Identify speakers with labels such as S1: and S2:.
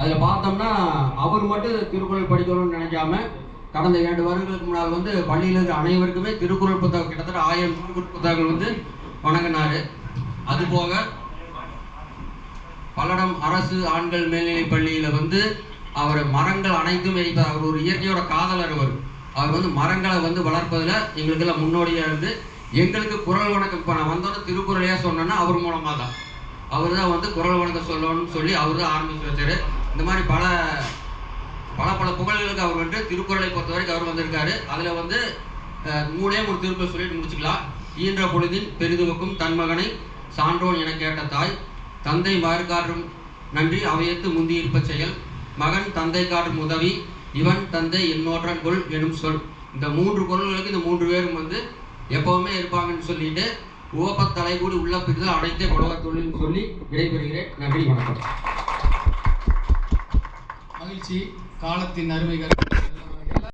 S1: அதில் பார்த்தோம்னா அவர் மட்டும் திருக்குறள் படிக்கணும்னு நினைக்காம கடந்த இரண்டு வருடங்களுக்கு முன்னால் வந்து பள்ளியில் இருக்கிற அனைவருக்குமே திருக்குறள் புத்தகம் கிட்டத்தட்ட ஆயிரம் திருக்குறள் புத்தகங்கள் வந்து வணங்கினார். அதுபோக பல்லடம் அரசு ஆண்கள் மேல்நிலைப் பள்ளியில் வந்து அவர் மரங்கள் அனைத்தும் வைப்பார் அவர் ஒரு இயற்கையோட காதலர் அவர். அவர் வந்து மரங்களை வந்து வளர்ப்பதில் எங்களுக்கெல்லாம் முன்னோடியாக இருந்து எங்களுக்கு குரல் வணக்கம். இப்போ நான் வந்தோடனே திருக்குறளையாக சொன்னேன்னா அவர் மூலமாக தான் அவர் தான் வந்து குரல் வணக்கம் சொல்லணும்னு சொல்லி அவர் தான் ஆரம்பிச்சு வச்சார். இந்த மாதிரி பல பல பல புகழ்களுக்கு அவர் வந்து திருக்குறளை பொறுத்த வரைக்கும் அவர் வந்திருக்காரு. அதில் வந்து மூணே ஒரு திருக்குறள் சொல்லிட்டு முடிச்சுக்கலாம். ஈன்ற பொழுதின் பெரிதுவக்கும் தன் மகனை சான்றோன் என கேட்ட தாய் தந்தை மாறுகாற்றும் நன்றி அவையத்து முந்தி இருப்ப செயல் மகன் தந்தை காற்றும் உதவி இவன் தந்தை என்னோற்றன் கொள் எனும் சொல். இந்த மூன்று குரல்களுக்கு இந்த மூன்று பேரும் வந்து எப்பவுமே இருப்பாங்கன்னு சொல்லிட்டு உவப்பத் தலைகூடி உள்ள பிரிதல் அடைத்தே புலவர் தொழில்னு சொல்லி விடைபெறுகிறேன். நன்றி வணக்கம்.
S2: மகிழ்ச்சி காலத்தின் அருமைகள்.